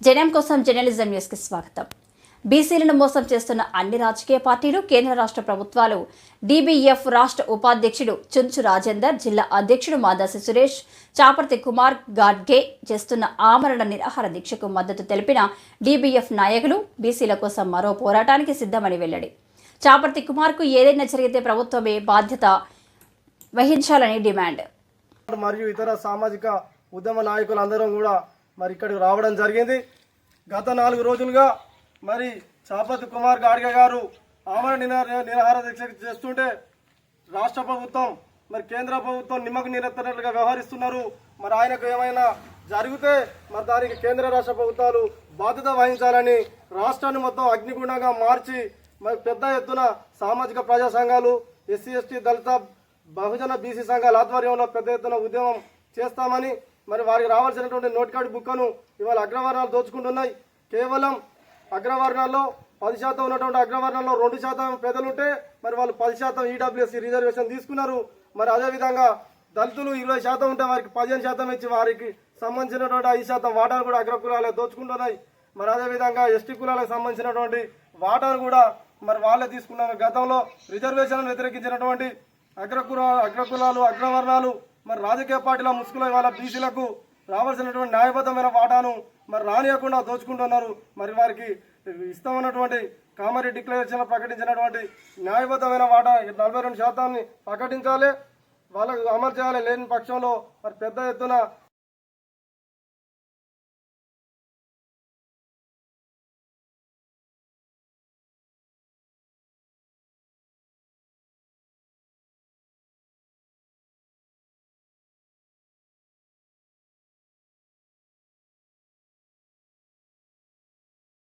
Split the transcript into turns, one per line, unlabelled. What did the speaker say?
జనం కోసం జర్నలిజం న్యూస్కి స్వాగతం. బీసీలను మోసం చేస్తున్న అన్ని రాజకీయ పార్టీలు కేంద్ర రాష్ట్ర ప్రభుత్వాలు డీబీఎఫ్ రాష్ట్ర ఉపాధ్యక్షుడు చుంచు రాజేందర్ జిల్లా అధ్యక్షుడు మాదాసి సురేష్ చాపర్తి కుమార్ గాడ్గే చేస్తున్న ఆమరణ నిరాహార దీక్షకు మద్దతు తెలిపిన డీబీఎఫ్ నాయకులు బీసీల కోసం మరో పోరాటానికి సిద్ధమని వెల్లడి. చాపర్తి కుమార్కు ఏదైనా జరిగితే ప్రభుత్వమే బాధ్యత వహించాలని డిమాండ్.
మరియు ఇతర సామాజిక ఉద్యమ నాయకులందరం కూడా మరి ఇక్కడికి రావడం జరిగింది. గత నాలుగు రోజులుగా మరి చాపతి కుమార్ గాడ్గే గారు ఆమరణ నిరా- నిరాహార దీక్ష చేస్తుంటే రాష్ట్ర ప్రభుత్వం మరి కేంద్ర ప్రభుత్వం నిమ్మకు నీరెత్తనట్లుగా వ్యవహరిస్తున్నారు. మరి ఆయనకు ఏమైనా జరిగితే మరి దానికి కేంద్ర రాష్ట్ర ప్రభుత్వాలు బాధ్యత వహించాలని రాష్ట్రాన్ని మొత్తం అగ్నిగుండంగా మార్చి మరి పెద్ద ఎత్తున సామాజిక ప్రజా సంఘాలు SC ST Dalit Bahujan BC సంఘాల ఆధ్వర్యంలో పెద్ద ఎత్తున ఉద్యమం చేస్తామని మరి వారికి రావాల్సినటువంటి నోట్ కార్డు బుక్కను ఇవాళ అగ్రవర్ణాలు దోచుకుంటున్నాయి. కేవలం అగ్రవర్ణాల్లో పది శాతం ఉన్నటువంటి అగ్రవర్ణాల్లో రెండు శాతం పేదలుంటే మరి వాళ్ళు పది శాతం ఈడబ్ల్యూఎస్సీ రిజర్వేషన్ తీసుకున్నారు. మరి అదేవిధంగా దళితులు ఇరవై శాతం ఉంటే వారికి పదిహేను శాతం ఇచ్చి వారికి సంబంధించినటువంటి ఐదు శాతం వాటాలు కూడా అగ్రకులాలే దోచుకుంటున్నాయి. మరి అదేవిధంగా ఎస్టీ కులాలకు సంబంధించినటువంటి వాటాలు కూడా మరి వాళ్ళే తీసుకున్నారు. గతంలో రిజర్వేషన్ వ్యతిరేకించినటువంటి అగ్రకుల అగ్రకులాలు అగ్రవర్ణాలు మరి రాజకీయ పార్టీల ముసుగులో ఇవాళ బీసీలకు రావాల్సినటువంటి న్యాయబద్ధమైన వాటాను మరి రానియకుండా దోచుకుంటున్నారు. మరి వారికి ఇస్తామన్నటువంటి కామారెడ్డి డిక్లరేషన్ ప్రకటించినటువంటి న్యాయబద్ధమైన వాటా నలభై రెండు శాతాన్ని ప్రకటించాలి. వాళ్ళకు అమలు చేయాలి లేని పక్షంలో మరి పెద్ద ఎత్తున